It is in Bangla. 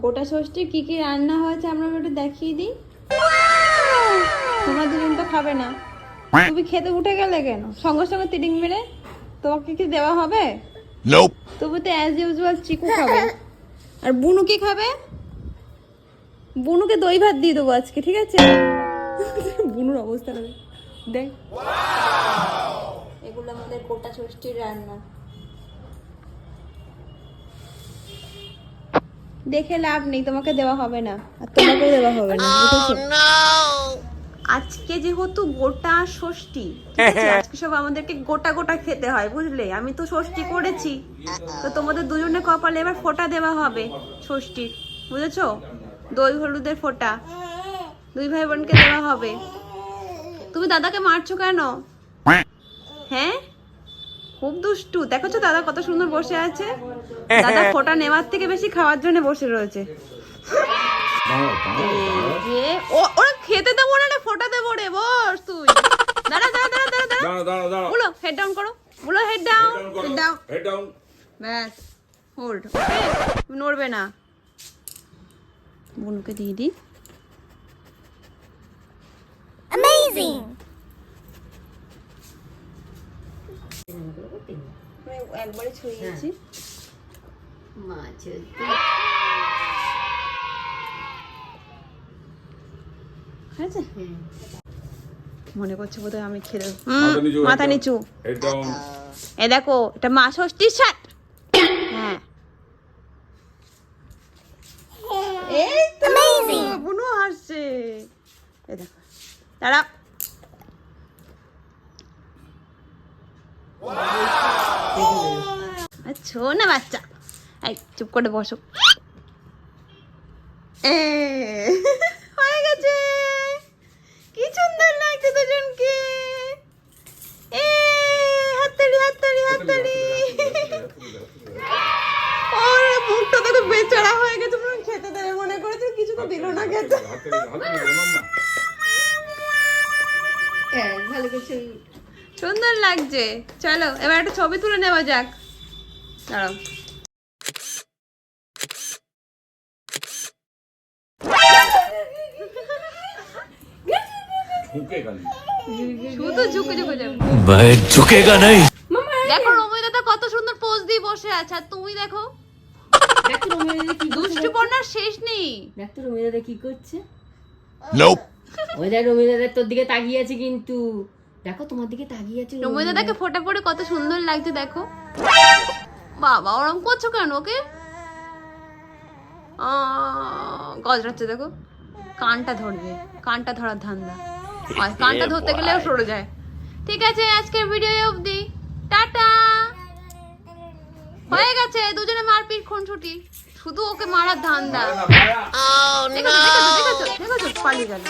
গোটা ষষ্ঠীর কি কি রান্না হয়েছে আমরা একটু দেখিয়ে দিই। তোমরা দুজন তো খাবে না। তুমি খেতে উঠে গেলে কেন? সঙ্গে সঙ্গে তিরিং মেরে তোমাকে কি দেওয়া হবে? তবু তো অ্যাজ ইউজুয়াল চিকু খাবে। আর বুনু কি খাবে? বুনুকে দই ভাত দিয়ে দেবো আজকে ঠিক আছে? বুনুর অবস্থা দেখ। দেখ। এগুলো আমাদের গোটা ষষ্ঠীর রান্না। দেখে লাভ নেই তোমাকে দেওয়া হবে না আর তোমাকেও দেওয়া হবে না আজকে যেহেতু গোটা ষষ্ঠী আজকে সব আমাদেরকে গোটা গোটা খেতে হয় বুঝলে? আমি তো ষষ্ঠী করেছি তো তোমাদের দুজনে কপালে এবার ফোঁটা দেওয়া হবে ষষ্ঠীর বুঝেছ? দই হলুদের ফোঁটা দুই ভাই বোনকে দেওয়া হবে। তুমি দাদাকে মারছো কেন? হ্যাঁ? খুব দুষ্টু দেখেছ দাদা কত সুন্দর বসে আছে। দাদা ফোঁটা নেওয়ার থেকে বেশি খাওয়ার জন্য বসে রয়েছে। ওরা খেতে দেবো না রে ফোঁটা দেবো রে বস তুই। দাঁড়া দাঁড়া দাঁড়া দাঁড়া দাঁড়া। বলো হেড ডাউন করো। বলো head down head down head down ব্যাস হোল্ড নড়বে না। বুনুকে দিয়ে দিই। Amazing! একবারে ছড়িয়েছি মাছ মনে করছে বোধহয় আমি খেলে মাথা নিচু এ দেখো এটা মা ষষ্ঠীর শার্ট হ্যাঁ। এই তো বুনু হাসছে। এ দেখো দাঁড়া না বাচ্চা। এই চুপ করে বসো। এ, হয়ে গেছে। কি সুন্দর লাগছে দুজনকে। এ হাততালি হাততালি হাততালি। ওর মুখটা দেখো বেচারা হয়ে গেছে। মনে খেতে দেবে মনে করেছে কিছু তো দিল না খেতে। হ্যাঁ ভালো কিছু সুন্দর লাগছে। চলো এবার একটা ছবি তুলে নেওয়া যাক। কত সুন্দর পোজ দিয়ে বসে আছে আর তুমি দেখো। দুষ্টুপনার শেষ নেই। দেখ কি করছে। ওই তোর দিকে কিন্তু। দেখো তোমার দিকে তাকিয়ে আছে রমিদাদাকে ফোটা পড়ে কত সুন্দর লাগছে দেখো। বাবা ওরম করছ কেন ওকে গজরাচ্ছে দেখো কানটা ধরবে কানটা ধরার ধান্দা কানটা ধরতে গেলেও সরে যায় ঠিক আছে আজকের ভিডিও অবধি টাটা হয়ে গেছে দুজনে মারপিট খুনছুটি শুধু ওকে মারার ধান্দা দেখেছ দেখেছ দেখেছ দেখেছ পালিয়ে গেল